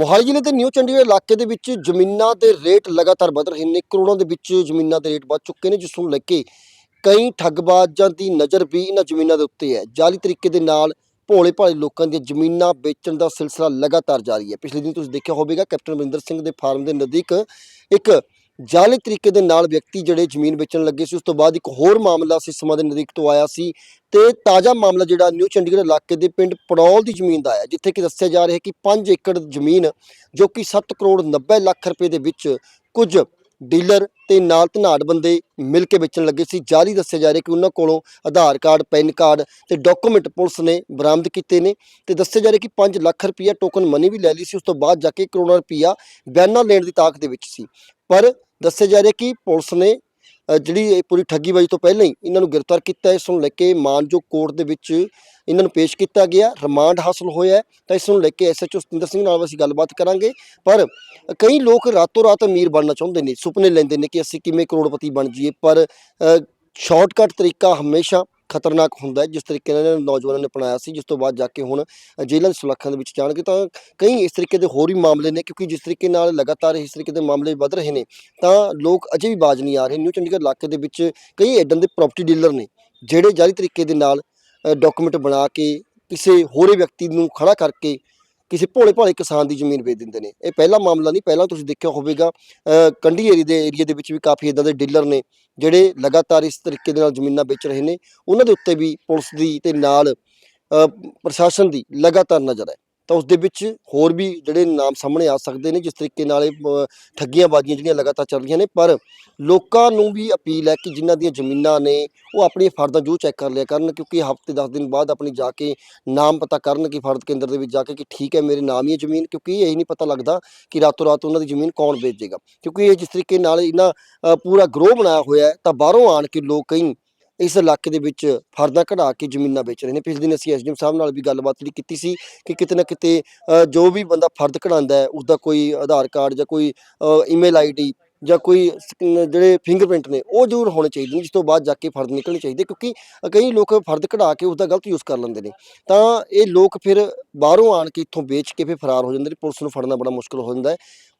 ਮੋਹਾਲੀ ਜ਼ਿਲ੍ਹੇ ਦੇ ਨਿਊ ਚੰਡੀਗੜ੍ਹ ਇਲਾਕੇ ਦੇ ਵਿੱਚ ਜ਼ਮੀਨਾਂ ਦੇ ਰੇਟ ਲਗਾਤਾਰ ਵਧ ਰਹੇ ਨੇ। ਕਰੋੜਾਂ ਦੇ ਵਿੱਚ ਜ਼ਮੀਨਾਂ ਦੇ ਰੇਟ ਵੱਧ ਚੁੱਕੇ ਨੇ, ਜਿਸ ਨੂੰ ਲੈ ਕੇ ਕਈ ਠੱਗਬਾਜ਼ਾਂ ਦੀ ਨਜ਼ਰ ਵੀ ਇਹਨਾਂ ਜ਼ਮੀਨਾਂ ਦੇ ਉੱਤੇ ਹੈ। ਜਾਲੀ ਤਰੀਕੇ ਦੇ ਨਾਲ ਭੋਲੇ ਭਾਲੇ ਲੋਕਾਂ ਦੀਆਂ ਜ਼ਮੀਨਾਂ ਵੇਚਣ ਦਾ ਸਿਲਸਿਲਾ ਲਗਾਤਾਰ ਜਾਰੀ ਹੈ। ਪਿਛਲੇ ਦਿਨ ਤੁਸੀਂ ਦੇਖਿਆ ਹੋਵੇਗਾ, ਕੈਪਟਨ ਅਮਰਿੰਦਰ ਸਿੰਘ ਦੇ ਫਾਰਮ ਦੇ ਨਜ਼ਦੀਕ ਇੱਕ ਜਾਲੀ ਤਰੀਕੇ ਦੇ ਨਾਲ ਵਿਅਕਤੀ ਜਿਹੜੇ ਜ਼ਮੀਨ ਵੇਚਣ ਲੱਗੇ ਸੀ, ਉਸ ਤੋਂ ਬਾਅਦ ਇੱਕ ਹੋਰ ਮਾਮਲਾ ਸਿਸਮਾ ਦੇ ਨਜ਼ਦੀਕ ਤੋਂ ਆਇਆ ਸੀ ਤੇ ਤਾਜ਼ਾ ਮਾਮਲਾ ਜਿਹੜਾ ਨਿਊ ਚੰਡੀਗੜ੍ਹ ਇਲਾਕੇ ਦੇ ਪਿੰਡ ਪੜੌਲ ਦੀ ਜ਼ਮੀਨ ਦਾ ਆਇਆ ਜਿੱਥੇ ਕਿ ਦੱਸਿਆ ਜਾ ਰਿਹਾ ਹੈ ਕਿ 5 ਏਕੜ ਜ਼ਮੀਨ ਜੋ ਕਿ 7 ਕਰੋੜ 90 ਲੱਖ ਰੁਪਏ ਦੇ ਵਿੱਚ ਕੁਝ ਡੀਲਰ ਤੇ ਨਾਲ ਧਨਾੜ ਬੰਦੇ ਮਿਲ ਕੇ ਵੇਚਣ ਲੱਗੇ ਸੀ। ਜਾਰੀ ਦੱਸਿਆ ਜਾ ਰਿਹਾ ਕਿ ਉਹਨਾਂ ਕੋਲੋਂ ਆਧਾਰ ਕਾਰਡ, ਪੈਨ ਕਾਰਡ ਤੇ ਡਾਕੂਮੈਂਟ ਪੁਲਿਸ ਨੇ ਬਰਾਮਦ ਕੀਤੇ ਨੇ ਤੇ ਦੱਸਿਆ ਜਾ ਰਿਹਾ ਕਿ 5 ਲੱਖ ਰੁਪਇਆ ਟੋਕਨ ਮਨੀ ਵੀ ਲੈ ਲਈ ਸੀ, ਉਸ ਤੋਂ ਬਾਅਦ ਜਾ ਕੇ ਕਰੋੜਾਂ ਰੁਪਇਆ ਬਿਆਨਾ ਲੈਣ ਦੀ ਤਾਕਤ ਦੇ ਵਿੱਚ ਸੀ। ਪਰ ਦੱਸਿਆ ਜਾ ਰਿਹਾ ਕਿ ਪੁਲਿਸ ਨੇ ਜਿਹੜੀ ਇਹ ਪੂਰੀ ਠੱਗੀਬਾਜ਼ੀ ਤੋਂ ਪਹਿਲਾਂ ਹੀ ਇਹਨਾਂ ਨੂੰ ਗ੍ਰਿਫਤਾਰ ਕੀਤਾ ਇਸ ਨੂੰ ਲੈ ਕੇ ਮਾਨਜੋ ਕੋਰਟ ਦੇ ਵਿੱਚ ਇਹਨਾਂ ਨੂੰ ਪੇਸ਼ ਕੀਤਾ ਗਿਆ, ਰਿਮਾਂਡ ਹਾਸਲ ਹੋਇਆ ਤਾਂ ਇਸ ਨੂੰ ਲੈ ਕੇ ਐਸਐਚਓ ਸਤਿੰਦਰ ਸਿੰਘ ਨਾਲ ਅਸੀਂ ਗੱਲਬਾਤ ਕਰਾਂਗੇ, ਪਰ ਕਈ ਲੋਕ ਰਾਤੋਂ ਰਾਤ ਅਮੀਰ ਬਣਨਾ ਚਾਹੁੰਦੇ ਨੇ, ਸੁਪਨੇ ਲੈਂਦੇ ਨੇ ਕਿ ਅਸੀਂ ਕਿਵੇਂ ਕਰੋੜਪਤੀ ਬਣ ਜਾਈਏ, ਪਰ ਸ਼ਾਰਟਕਟ ਤਰੀਕਾ ਹਮੇਸ਼ਾ ਖਤਰਨਾਕ ਹੁੰਦਾ ਹੈ, ਜਿਸ ਤਰੀਕੇ ਨਾਲ ਇਹਨਾਂ ਨੌਜਵਾਨਾਂ ਨੇ ਅਪਣਾਇਆ ਸੀ, ਜਿਸ ਤੋਂ ਬਾਅਦ ਜਾ ਕੇ ਹੁਣ ਜੇਲ੍ਹਾਂ ਦੇ ਸੁਲੱਖਾਂ ਦੇ ਵਿੱਚ ਜਾਣਗੇ, ਤਾਂ ਕਈ ਇਸ ਤਰੀਕੇ ਦੇ ਹੋਰ ਵੀ ਮਾਮਲੇ ਨੇ, ਕਿਉਂਕਿ ਜਿਸ ਤਰੀਕੇ ਨਾਲ ਲਗਾਤਾਰ ਇਸ ਤਰੀਕੇ ਦੇ ਮਾਮਲੇ ਵੱਧ ਰਹੇ ਨੇ, ਤਾਂ ਲੋਕ ਅਜੇ ਵੀ ਬਾਜ਼ ਨਹੀਂ ਆ ਰਹੇ। ਨਿਊ ਚੰਡੀਗੜ੍ਹ ਇਲਾਕੇ ਦੇ ਵਿੱਚ ਕਈ ਏਡਨ ਦੇ ਪ੍ਰਾਪਰਟੀ ਡੀਲਰ ਨੇ, ਜਿਹੜੇ ਜਾਰੀ ਤਰੀਕੇ ਦੇ ਨਾਲ ਡਾਕੂਮੈਂਟ ਬਣਾ ਕੇ ਕਿਸੇ ਹੋਰੇ ਵਿਅਕਤੀ ਨੂੰ ਖੜਾ ਕਰਕੇ ਕਿਸੇ ਭੋਲੇ ਭਾਲੇ ਕਿਸਾਨ ਦੀ ਜ਼ਮੀਨ ਵੇਚ ਦਿੰਦੇ ਨੇ। ਇਹ ਪਹਿਲਾ ਮਾਮਲਾ ਨਹੀਂ, ਪਹਿਲਾਂ ਤੁਸੀਂ ਦੇਖਿਆ ਹੋਵੇਗਾ ਕੰਢੀ ਏਰੀ ਦੇ ਏਰੀਏ ਦੇ ਵਿੱਚ ਵੀ ਕਾਫੀ ਇਦਾਂ ਦੇ ਡੀਲਰ ਨੇ, ਜਿਹੜੇ ਲਗਾਤਾਰ ਇਸ ਤਰੀਕੇ ਦੇ ਨਾਲ ਜ਼ਮੀਨਾਂ ਵੇਚ ਰਹੇ ਨੇ। ਉਹਨਾਂ ਦੇ ਉੱਤੇ ਵੀ ਪੁਲਿਸ ਦੀ ਤੇ ਨਾਲ ਪ੍ਰਸ਼ਾਸਨ ਦੀ ਲਗਾਤਾਰ ਨਜ਼ਰ ਹੈ। ਤਾਂ ਉਸ ਦੇ ਵਿੱਚ ਹੋਰ ਵੀ ਜਿਹੜੇ ਨਾਮ ਸਾਹਮਣੇ ਆ ਸਕਦੇ ਨੇ, ਜਿਸ ਤਰੀਕੇ ਨਾਲ ਇਹ ਠੱਗੀਆਂ ਬਾਜ਼ੀਆਂ ਜਿਹੜੀਆਂ ਲਗਾਤਾਰ ਚੱਲ ਰਹੀਆਂ ਨੇ, ਪਰ ਲੋਕਾਂ ਨੂੰ ਵੀ ਅਪੀਲ ਹੈ ਕਿ ਜਿਨ੍ਹਾਂ ਦੀਆਂ ਜ਼ਮੀਨਾਂ ਨੇ, ਉਹ ਆਪਣੀਆਂ ਫਰਦਾਂ ਜੋ ਚੈੱਕ ਕਰ ਲਿਆ ਕਰਨ, ਕਿਉਂਕਿ ਹਫ਼ਤੇ 10 ਦਿਨ ਬਾਅਦ ਆਪਣੀ ਜਾ ਕੇ ਨਾਮ ਪਤਾ ਕਰਨ ਕਿ ਫਰਦ ਕੇਂਦਰ ਦੇ ਵਿੱਚ ਜਾ ਕੇ ਕਿ ਠੀਕ ਹੈ, ਮੇਰੇ ਨਾਮ ਹੀ ਹੈ ਜ਼ਮੀਨ, ਕਿਉਂਕਿ ਇਹ ਨਹੀਂ ਪਤਾ ਲੱਗਦਾ ਕਿ ਰਾਤੋਂ ਰਾਤ ਉਹਨਾਂ ਦੀ ਜ਼ਮੀਨ ਕੌਣ ਵੇਚ ਜਾਏਗਾ ਕਿਉਂਕਿ ਇਹ ਜਿਸ ਤਰੀਕੇ ਨਾਲ ਇਹਨਾਂ ਪੂਰਾ ਗਰੋਹ ਬਣਾਇਆ ਹੋਇਆ ਹੈ, ਤਾਂ ਬਾਹਰੋਂ ਆਣ ਕੇ ਲੋਕ ਕਈ ਇਸ ਇਲਾਕੇ ਦੇ ਵਿੱਚ ਫਰਦਾਂ ਕਢਾ ਕੇ ਜ਼ਮੀਨਾਂ ਵੇਚ ਰਹੇ ਨੇ। ਪਿਛਲੇ ਦਿਨ ਅਸੀਂ ਐਸਡੀਐਮ ਸਾਹਿਬ ਨਾਲ ਵੀ ਗੱਲਬਾਤ ਜਿਹੜੀ ਕੀਤੀ ਸੀ ਕਿ ਕਿਤੇ ਨਾ ਕਿਤੇ ਜੋ ਵੀ ਬੰਦਾ ਫਰਦ ਕਢਾਉਂਦਾ ਹੈ, ਉਸਦਾ ਕੋਈ ਆਧਾਰ ਕਾਰਡ ਜਾਂ ਕੋਈ ਈਮੇਲ ਆਈਡੀ ਜਾਂ ਕੋਈ ਸਕ- ਜਿਹੜੇ ਫਿੰਗਰਪ੍ਰਿੰਟ ਨੇ, ਉਹ ਜ਼ਰੂਰ ਹੋਣੇ ਚਾਹੀਦੇ ਨੇ, ਜਿਸ ਤੋਂ ਬਾਅਦ ਜਾ ਕੇ ਫਰਦ ਨਿਕਲਣੇ ਚਾਹੀਦੇ ਕਿਉਂਕਿ ਕਈ ਲੋਕ ਫਰਦ ਕਢਾ ਕੇ ਉਸਦਾ ਗਲਤ ਯੂਜ਼ ਕਰ ਲੈਂਦੇ ਨੇ। ਤਾਂ ਇਹ ਲੋਕ ਫਿਰ ਬਾਹਰੋਂ ਆਣ ਕੇ ਇੱਥੋਂ ਵੇਚ ਕੇ ਫਿਰ ਫਰਾਰ ਹੋ ਜਾਂਦੇ ਨੇ, ਪੁਲਿਸ ਨੂੰ ਫੜਨਾ ਬੜਾ ਮੁਸ਼ਕਲ ਹੋ ਜਾਂਦਾ ਹੈ।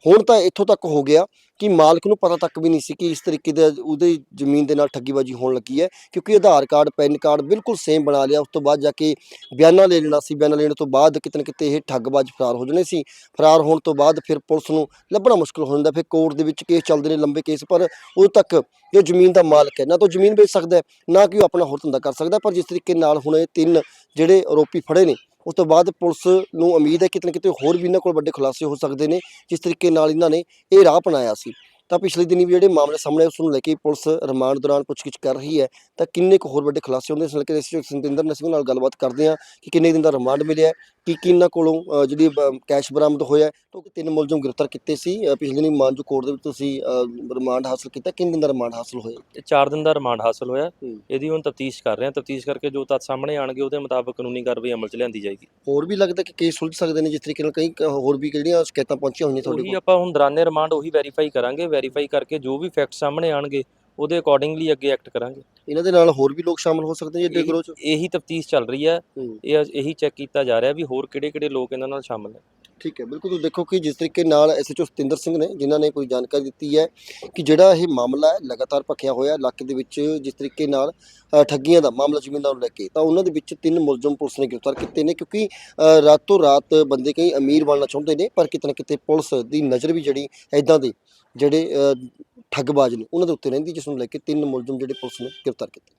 ਹੁਣ ਤਾਂ ਇੱਥੋਂ ਤੱਕ ਹੋ ਗਿਆ ਕਿ ਮਾਲਕ ਨੂੰ ਪਤਾ ਤੱਕ ਵੀ ਨਹੀਂ ਸੀ ਕਿ ਇਸ ਤਰੀਕੇ ਦੇ ਉਹਦੇ ਜ਼ਮੀਨ ਦੇ ਨਾਲ ਠੱਗੀਬਾਜ਼ੀ ਹੋਣ ਲੱਗੀ ਹੈ, ਕਿਉਂਕਿ ਆਧਾਰ ਕਾਰਡ, ਪੈਨ ਕਾਰਡ ਬਿਲਕੁਲ ਸੇਮ ਬਣਾ ਲਿਆ, ਉਸ ਤੋਂ ਬਾਅਦ ਜਾ ਕੇ ਬਿਆਨਾ ਲੈ ਲੈਣਾ ਸੀ। ਬਿਆਨਾ ਲੈਣ ਤੋਂ ਬਾਅਦ ਕਿਤੇ ਨਾ ਕਿਤੇ ਇਹ ਠੱਗਬਾਜ਼ ਫਰਾਰ ਹੋ ਜਾਣੇ ਸੀ। ਫਰਾਰ ਹੋਣ ਤੋਂ ਬਾਅਦ ਫਿਰ ਪੁਲਿਸ ਨੂੰ ਲੱਭਣਾ ਮੁਸ਼ਕਲ ਹੋ ਜਾਂਦਾ, ਫਿਰ ਕੋਰਟ ਦੇ ਵਿੱਚ ਕੇਸ ਚੱਲਦੇ ਨੇ ਲੰਬੇ ਕੇਸ ਪਰ ਉਦੋਂ ਤੱਕ ਜੋ ਜ਼ਮੀਨ ਦਾ ਮਾਲਕ ਹੈ। ਨਾ ਤਾਂ ਉਹ ਜ਼ਮੀਨ ਵੇਚ ਸਕਦਾ ਨਾ ਕਿ ਉਹ ਆਪਣਾ ਹੋਰ ਧੰਦਾ ਕਰ ਸਕਦਾ ਪਰ ਜਿਸ ਤਰੀਕੇ ਨਾਲ ਹੁਣ ਇਹ ਤਿੰਨ ਜਿਹੜੇ ਆਰੋਪੀ ਫੜੇ ਨੇ ਉਸ ਤੋਂ ਬਾਅਦ ਪੁਲਿਸ ਨੂੰ ਉਮੀਦ ਹੈ ਕਿਤੇ ਨਾ ਕਿਤੇ ਹੋਰ ਵੀ ਇਹਨਾਂ ਕੋਲ ਵੱਡੇ ਖੁਲਾਸੇ ਹੋ ਸਕਦੇ ਨੇ ਜਿਸ ਤਰੀਕੇ ਨਾਲ ਇਹਨਾਂ ਨੇ ਇਹ ਰਾਹ ਅਪਣਾਇਆ ਸੀ। ਤਾਂ ਪਿਛਲੇ ਦਿਨੀ ਵੀ ਜਿਹੜੇ ਮਾਮਲੇ ਸਾਹਮਣੇ ਆਏ, ਉਸ ਨੂੰ ਲੈ ਕੇ ਪੁਲਿਸ ਰਿਮਾਂਡ ਦੌਰਾਨ ਪੁੱਛਗਿੱਛ ਕਰ ਰਹੀ ਹੈ। ਤਾਂ ਕਿੰਨੇ ਕੁ ਹੋਰ ਵੱਡੇ ਖੁਲਾਸੇ ਹੁੰਦੇ ਇਸ ਨਾਲ ਕਿ ਅਸੀਂ ਸੰਤਿੰਦਰ ਸਿੰਘ ਨਾਲ ਗੱਲਬਾਤ ਕਰਦੇ ਹਾਂ ਕਿ ਕਿੰਨੇ ਦਿਨ ਦਾ ਰਿਮਾਂਡ ਮਿਲਿਆ ਕੀ ਕੀ ਇਹਨਾਂ ਕੋਲੋਂ ਅ, ਜਿਹੜੀ ਬ- ਕੈਸ਼ ਬਰਾਮਦ ਹੋਇਆ ਹੈ, ਕਿਉਂਕਿ ਤਿੰਨ ਮੁਲਜ਼ਮ ਗ੍ਰਿਫਤਾਰ ਕੀਤੇ ਸੀ। ਅ, ਪਿਛਲੇ ਦਿਨੀ ਮਾਨਜੋ ਕੋਰਟ ਦੇ ਵਿੱਚ ਤੁਸੀਂ ਅ, ਰਿਮਾਂਡ ਹਾਸਲ ਕੀਤਾ। ਕਿੰਨੇ ਦਿਨ ਦਾ ਰਿਮਾਂਡ ਹਾਸਲ ਹੋਇਆ? ਇਹ 4 ਦਿਨ ਦਾ ਰਿਮਾਂਡ ਹਾਸਲ ਹੋਇਆ। ਹੂੰ। ਇਹਦੀ ਹੁਣ ਤਫਤੀਸ਼ ਕਰ ਰਹੇ ਹਾਂ। ਤਫਤੀਸ਼ ਕਰਕੇ ਜੋ ਤੱਥ ਸਾਹਮਣੇ ਆਣਗੇ ਉਹਦੇ ਮੁਤਾਬਕ ਕਾਨੂੰਨੀ ਕਾਰਵਾਈ ਅਮਲ 'ਚ ਲਿਆਂਦੀ ਜਾਏਗੀ। ਹੋਰ ਵੀ ਲੱਗਦਾ ਕਿ ਕੇਸ ਸੁਲਝ ਸਕਦੇ ਨੇ ਜਿਸ ਤਰੀਕੇ ਨਾਲ ਕਈ ਕ- ਹੋਰ ਵੀ ਜਿਹੜੀਆਂ ਸ਼ਿਕਾਇਤਾਂ ਪਹੁੰਚੀਆਂ ਹੋਈਆਂ ਤੁਹਾਡੇ ਉਹੀ ਕੋਲ? ਆਪਾਂ ਹੁਣ ਦੌਰਾਨੇ ਰਿਮਾਂਡ ਉਹੀ ਵੈਰੀਫਾਈ ਕਰਾਂਗੇ। ਵੈਰੀਫਾਈ ਕਰਕੇ ਜੋ ਵੀ ਫੈਕਟ ਸਾਹਮਣੇ ਆਣਗੇ ਉਹਦੇ ਅਕੋਰਡਿੰਗਲੀ ਅੱਗੇ ਐਕਟ ਕਰਾਂਗੇ। ਇਹਨਾਂ ਦੇ ਨਾਲ ਹੋਰ ਵੀ ਲੋਕ ਸ਼ਾਮਲ ਹੋ ਸਕਦੇ ਨੇ ਜਿਹੜੇ ਗਰੋਹ ਚ? ਇਹੀ ਤਫਤੀਸ਼ ਚੱਲ ਰਹੀ ਹੈ। ਹੂੰ। ਇਹ ਇਹੀ ਚੈੱਕ ਕੀਤਾ ਜਾ ਰਿਹਾ ਵੀ ਹੋਰ ਕਿਹੜੇ-ਕਿਹੜੇ ਲੋਕ ਇਹਨਾਂ ਨਾਲ ਸ਼ਾਮਲ ਨੇ। ਠੀਕ ਹੈ ਬਿਲਕੁਲ ਤੁਸੀਂ ਦੇਖੋ ਕਿ ਜਿਸ ਤਰੀਕੇ ਨਾਲ ਐਸਐਚਓ ਸਤਿੰਦਰ ਸਿੰਘ ਨੇ ਜਿਨ੍ਹਾਂ ਨੇ ਕੋਈ ਜਾਣਕਾਰੀ ਦਿੱਤੀ ਹੈ ਕਿ ਜਿਹੜਾ ਇਹ ਮਾਮਲਾ ਹੈ ਲਗਾਤਾਰ ਭਖਿਆ ਹੋਇਆ ਇਲਾਕੇ ਦੇ ਵਿੱਚ ਜਿਸ ਤਰੀਕੇ ਨਾਲ ਠੱਗੀਆਂ ਦਾ ਮਾਮਲਾ ਜ਼ਮੀਨਾਂ ਨੂੰ ਲੈ ਕੇ ਤਾਂ ਉਹਨਾਂ ਦੇ ਵਿੱਚ ਤਿੰਨ ਮੁਲਜ਼ਮ ਪੁਲਿਸ ਨੇ ਗ੍ਰਿਫਤਾਰ ਕੀਤੇ ਨੇ ਕਿਉਂਕਿ ਅ, ਰਾਤੋਂ ਰਾਤ ਬੰਦੇ ਕਈ ਅਮੀਰ ਬਣਨਾ ਚਾਹੁੰਦੇ ਨੇ ਪਰ ਕਿਤੇ ਨਾ ਕਿਤੇ ਪੁਲਿਸ ਦੀ ਨਜ਼ਰ ਵੀ ਜਿਹੜੀ ਐਦਾਂ ਦੇ ਜਿਹੜੇ ਠੱਗਬਾਜ਼ ਨੇ ਉਹਨਾਂ ਦੇ ਉੱਤੇ ਰਹਿੰਦੀ ਜਿਸ ਨੂੰ ਲੈ ਕੇ ਤਿੰਨ ਮੁਲਜ਼ਮ ਜਿਹੜੇ ਪੁਲਿਸ ਨੇ ਗ੍ਰਿਫਤਾਰ ਕੀਤੇ